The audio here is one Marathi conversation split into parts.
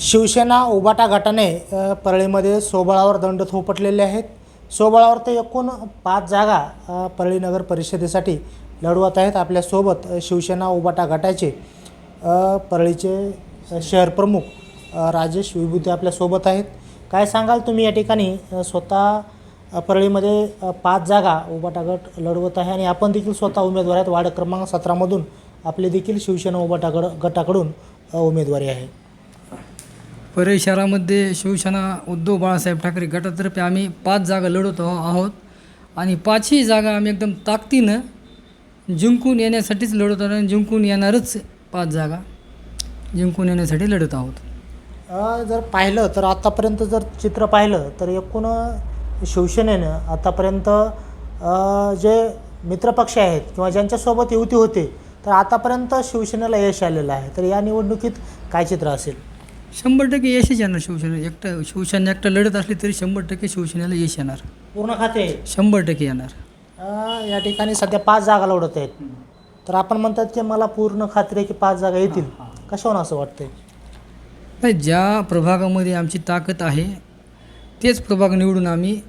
शिवसेना उबाटा गटाने परळीमध्ये सोबळावर दंड थोपटलेले आहेत. सोबळावर ते एकूण पाच जागा परळी नगर परिषदेसाठी लढवत आहेत. आपल्यासोबत शिवसेना उबाटा गटाचे परळीचे शहर प्रमुख राजेश विभूते आपल्यासोबत आहेत. काय सांगाल तुम्ही या ठिकाणी? स्वतः परळीमध्ये पाच जागा उबाटा गट लढवत आहे आणि आपण देखील स्वतः उमेदवार आहेत. वार्ड क्रमांक सतरामधून आपले देखील शिवसेना उबाटा गड गटाकडून उमेदवारी आहे. परळी शहरामध्ये शिवसेना उद्धव बाळासाहेब ठाकरे गटातर्फे आम्ही पाच जागा लढवत आहोत. आणि पाचही जागा आम्ही एकदम ताकदीनं जिंकून येण्यासाठीच लढत आहोत आणि जिंकून येणारच पाच जागा जिंकून येण्यासाठी लढत आहोत. जर पाहिलं तर आतापर्यंत जर चित्र पाहिलं तर एकूण शिवसेनेनं आतापर्यंत जे मित्रपक्ष आहेत किंवा ज्यांच्यासोबत युती होते तर आतापर्यंत शिवसेनेला यश आलेलं आहे. तर या निवडणुकीत काय चित्र असेल? शंभर टक्के यशच येणार शिवसेना एकटं शिवसेना एकटं लढत असली तरी शंभर टक्के शिवसेनेला यश येणार. पूर्ण खाते? शंभर टक्के येणार. अ, या ठिकाणी सध्या पाच जागा लढत आहेत. तर आपण म्हणतात की मला पूर्ण खात्री आहे की पाच जागा येतील. कशावरून असं वाटतंय? नाही ज्या प्रभागामध्ये आमची ताकद आहे तेच प्रभाग निवडून आम्ही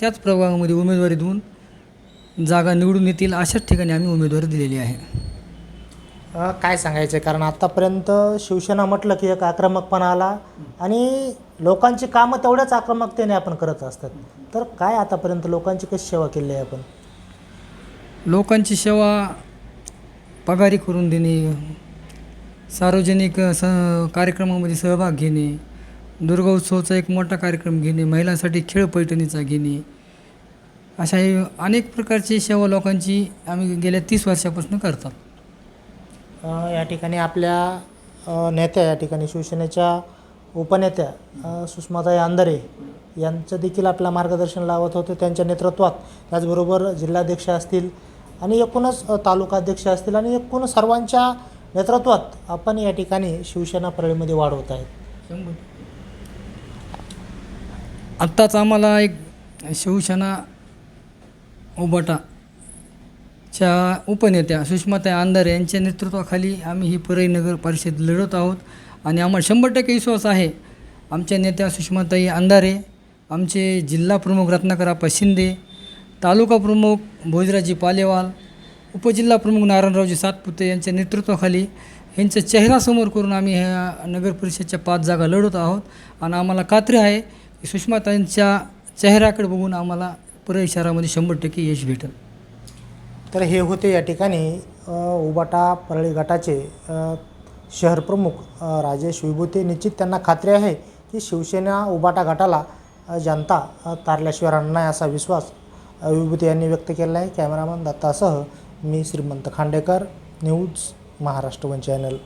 त्याच प्रभागामध्ये उमेदवारी देऊन जागा निवडून येतील अशाच ठिकाणी आम्ही उमेदवारी दिलेली आहे. काय सांगायचं? आहे कारण आत्तापर्यंत शिवसेना म्हटलं की एक आक्रमकपणा आला आणि लोकांची कामं तेवढ्याच आक्रमकतेने आपण करत असतात. तर काय आतापर्यंत लोकांची कशी सेवा केली आहे आपण? लोकांची सेवा पगारी करून देणे सार्वजनिक स कार्यक्रमामध्ये सहभाग घेणे दुर्गा एक मोठा कार्यक्रम घेणे महिलांसाठी खेळ पैठणीचा घेणे अशा अनेक प्रकारची सेवा लोकांची आम्ही गेल्या तीस वर्षापासून करतात. या ठिकाणी आपल्या नेत्या या ठिकाणी शिवसेनेच्या उपनेत्या सुषमाताई अंधारे यांचं देखील आपल्या मार्गदर्शन लावत होते त्यांच्या नेतृत्वात. त्याचबरोबर जिल्हाध्यक्ष असतील आणि एकूणच तालुकाध्यक्ष असतील आणि एकूण सर्वांच्या नेतृत्वात आपण या ठिकाणी शिवसेना परळीमध्ये वाढवत आहेत आत्ताच आम्हाला एक शिवसेना उबाटा च्या उपनेत्या सुषमाताई अंधारे यांच्या नेतृत्वाखाली आम्ही ही परळी नगर परिषद लढत आहोत. आणि आम्हाला शंभर टक्के विश्वास आहे. आमच्या नेत्या सुषमाताई अंधारे आमचे जिल्हा प्रमुख रत्नाकराप्पा शिंदे तालुका प्रमुख भोजराजी पालेवाल उपजिल्हा प्रमुख नारायणरावजी सातपुते यांच्या नेतृत्वाखाली यांचा चेहरा समोर करून आम्ही ह्या नगर परिषदच्या पाच जागा लढत आहोत. आणि आम्हाला खात्री आहे की सुषमाताईंच्या चेहऱ्याकडे बघून आम्हाला परळी शहरामध्ये शंभर टक्के यश भेटेल. तर हे होते या ठिकाणी उबाटा परळी गटाचे शहरप्रमुख शहर प्रमुख राजेश विभूते. निश्चित त्यांना खात्री आहे की शिवसेना उबाटा गटाला जनता तारल्याशिवाय राहणार नाही असा विश्वास विभूते यांनी व्यक्त केला आहे. कॅमेरामन दत्तासह मी Shrimant Khandekar news Maharashtra one channel.